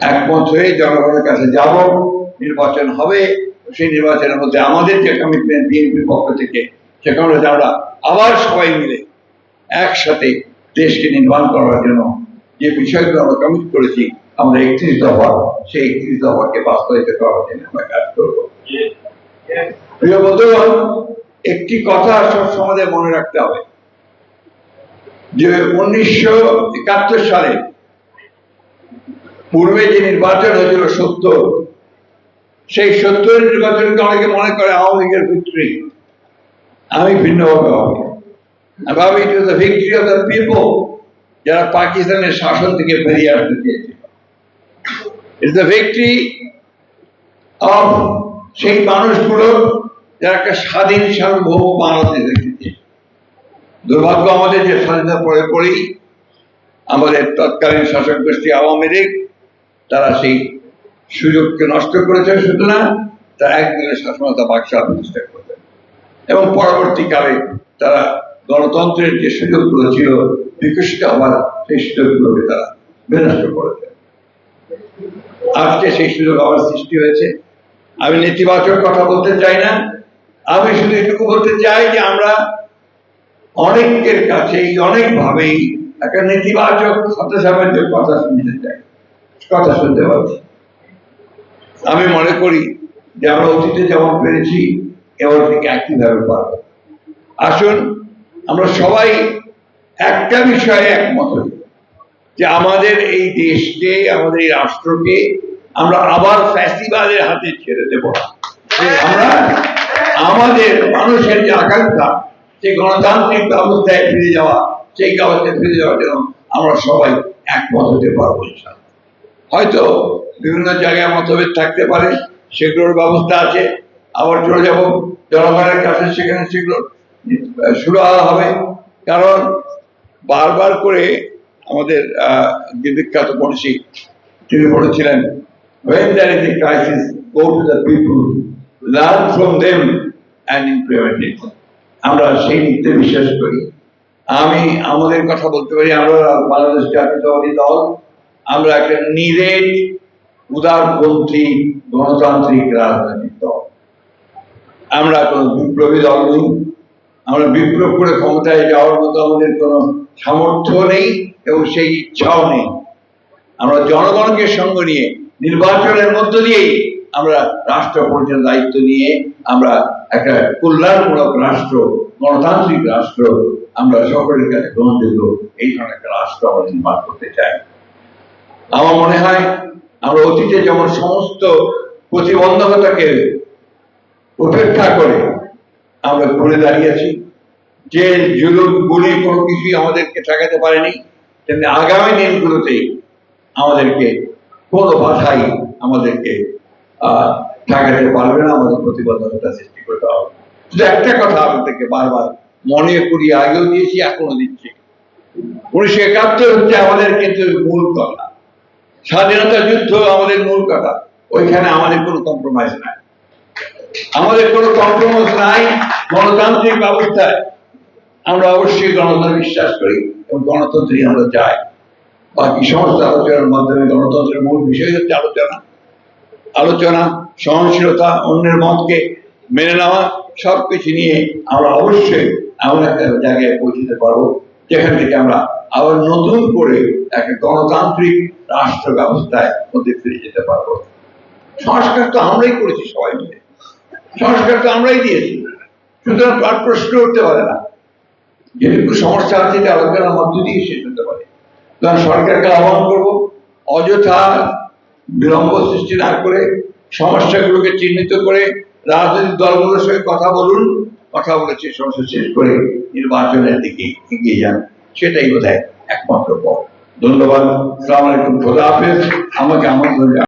একমত হয়ে জনগণের কাছে যাব, নির্বাচন হবে, সেই নির্বাচনের মধ্যে আমাদের যে কমিটমেন্ট বিএনপির পক্ষ থেকে সেখানে হচ্ছে আমরা আবার সবাই মিলে একসাথে দেশকে নির্মাণ করার জন্য যে বিষয়গুলো আমরা কমিট করেছি, আমরা একত্রিশ দফা, সেই একত্রিশ দফাকে বাস্তবায়িত করার জন্য আমরা কাজ করব। প্রিয় বন্ধুগণ, একটি কথা সবসময় আমাদের মনে রাখতে হবে যে উনিশশো একাত্তর সালে পূর্বে যে নির্বাচন হয়েছিল সত্তর সেই সত্তর নির্বাচনকে অনেকে মনে করে আওয়ামী লীগের ভিক্টরি আমি ভিন্নভাবে it the victory of the people যারা পাকিস্তানের শাসন থেকে বেরিয়ে আসতে চেয়েছিল। ইটস দ্য ভিক্টরি অফ সেই মানুষগুলো যারা একটা স্বাধীন, সার্বভৌম বাংলাদেশ দেখেছে। দুর্ভাগ্য আমাদের যে স্বাধীনতা পরে পরেই আমাদের তৎকালীন শাসক গোষ্ঠী আওয়ামী লীগ তারা সেই সুযোগকে নষ্ট করেছে, সুতরাং তারা একদিনের শাসনতা বাক্সা প্রতিষ্ঠা করবে। এবং পরবর্তীকালে তারা গণতন্ত্রের যে সুযোগগুলো ছিল, বিকশিত হওয়ার সেই সুযোগগুলোকে তারা বিনষ্ট করেছে। আজকে সেই সুযোগ আবার সৃষ্টি হয়েছে। আমি নেতিবাচক কথা বলতে চাই না। আমি শুধু এটুকু বলতে চাই যে আমরা অনেকের কাছেই, অনেকভাবেই একটা নেতিবাচক হতাশাবাদের কথা শুনতে চাই। কথা শুনতে পাচ্ছি। আমি মনে করি যে আমরা অতীতে যেমন পেরেছি, এবার থেকে একইভাবে পারব। আসুন, আমরা সবাই একটা বিষয়ে একমত যে আমাদের এই দেশকে, আমাদের এই রাষ্ট্রকে আমরা আবার ফ্যাসিবাদের হাতে ছেড়ে দেব আমরা আমাদের মানুষের যে আকাঙ্ক্ষা সেই গণতান্ত্রিক ব্যবস্থায় ফিরে যাওয়া, সেই ব্যবস্থায় ফিরে যাওয়ার জন্য আমরা সবাই একমত হতে পারব, ইনশাআল্লাহ। হয়তো বিভিন্ন জায়গায় মতভেদ থাকতে পারে, সেগুলোর ব্যবস্থা আছে। আবার চলে যাব জনগণের কাছে, সেখানে সেগুলো শুরু হবে। কারণ বারবার করে আমাদের যে বিখ্যাত মনীষী তিনি বলেছিলেন when there is a crisis, go to the people, learn from them and implement it. আমরা সেই নীতিতে বিশ্বাস করি। আমি আমাদের কথা বলতে পারি, আমরা বাংলাদেশ জাতীয়তাবাদী দল আমরা একটা নিরেট, উদারপন্থী, গণতান্ত্রিক রাজনৈতিক দল। আমরা কোনো বিপ্লবী দল নই। আমরা বিপ্লব করে ক্ষমতায় যাওয়ার মতো আমাদের কোনো সামর্থ্য নেই এবং সেই ইচ্ছাও নেই। আমরা জনগণকে সঙ্গে নিয়ে, নির্বাচনের মধ্য দিয়েই আমরা রাষ্ট্র পরিচালনার দায়িত্ব নিয়ে আমরা একটা কল্যাণমূলক রাষ্ট্র, গণতান্ত্রিক রাষ্ট্র আমরা সকলের কাছে গ্রহণযোগ্য এই ধরনের একটা রাষ্ট্র আমরা নির্মাণ করতে চাই। আমার মনে হয় আমরা অতীতে যেমন সমস্ত প্রতিবন্ধকতাকে উপেক্ষা করে আমরা ঘুরে দাঁড়িয়েছি, যে জুলুম, গুলি কোনো কিছুই আমাদেরকে ঠেকাতে পারেনি, তেমনি আগামী দিনগুলোতেই আমাদেরকে কোনো ভাষাই আমাদেরকে ঠেকাতে পারবে না, আমাদের প্রতিবন্ধকতা সৃষ্টি করতে হবে। শুধু একটা কথা আপনাদেরকে বারবার মনে করিয়ে আগেও দিয়েছি এখনও দিচ্ছি। উনিশশো একাত্তর হচ্ছে আমাদের কিন্তু মূল কথা। স্বাধীনতা যুদ্ধ আমাদের মূল কথা। ওইখানে আমাদের কোনো কম্প্রোমাইজ নাই। আমাদের কোনো কম্প্রোমাইজ নাই গণতান্ত্রিক ব্যবস্থায়। আমরা অবশ্যই গণতন্ত্রে বিশ্বাস করি এবং গণতন্ত্রে আমরা যাই বাকি সমস্ত আলোচনার মাধ্যমে গণতন্ত্রের মূল বিষয় হচ্ছে আলোচনা। আলোচনা, সহনশীলতা, অন্যের মতকে মেনে নেওয়া, সবকিছু নিয়ে আমরা অবশ্যই এমন একটা জায়গায় পৌঁছতে পারব, যেখান থেকে আমরা আবার নতুন করে একটা গণতান্ত্রিক রাষ্ট্র ব্যবস্থায় মধ্যে ফিরে যেতে পারব। সংস্কার তো আমরাই করেছি সবাই মিলে। সংস্কার তো আমরাই দিয়েছি। সুতরাং আর প্রশ্ন উঠতে পারে না। যেটুকু সমস্যা আছে এটা আলোচনার মধ্য দিয়ে শেষ হতে পারে। কারণ সরকারকে আহ্বান করব, অযথা বিলম্ব সৃষ্টি না করে সমস্যাগুলোকে চিহ্নিত করে রাজনৈতিক দলগুলোর সঙ্গে কথা বলুন, কথা বলে সেই সমস্যা শেষ করে নির্বাচনের দিকে এগিয়ে যান। সেটাই বোধ একমাত্র পথ। ধন্যবাদ। সালাম আলাইকুম খোদা হাফেজ। আমাকে জানান।